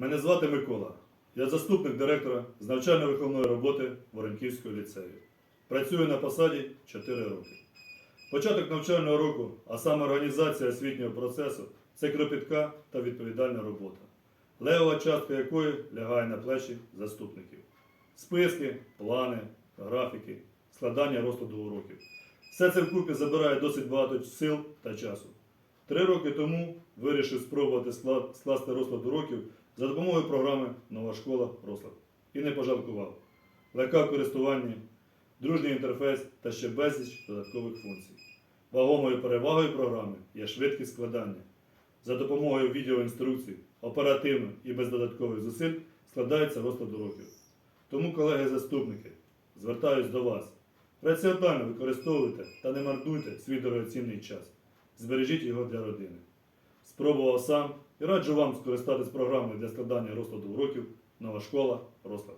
Мене звати Микола. Я заступник директора з навчально-виховної роботи Воронківського ліцею. Працюю на посаді 4 роки. Початок навчального року, а саме організація освітнього процесу це кропітка та відповідальна робота, левова частка якої лягає на плечі заступників. Списки, плани, графіки, складання розкладу уроків. Все це вкупі забирає досить багато сил та часу. Три роки тому вирішив спробувати скласти розклад уроків за допомогою програми Нова школа розклад. І не пожалкував. Легка в користуванні, дружній інтерфейс та ще безліч додаткових функцій. Вагомою перевагою програми є швидкість складання. За допомогою відеоінструкцій, оперативно і без додаткових зусиль складається розклад уроків. Тому, колеги-заступники, звертаюсь до вас. Раціонально використовуйте та не марнуйте свій дорогоцінний час. Збережіть його для родини. Спробував сам і раджу вам скористатись програмою для складання розкладу уроків Нова школа розклад.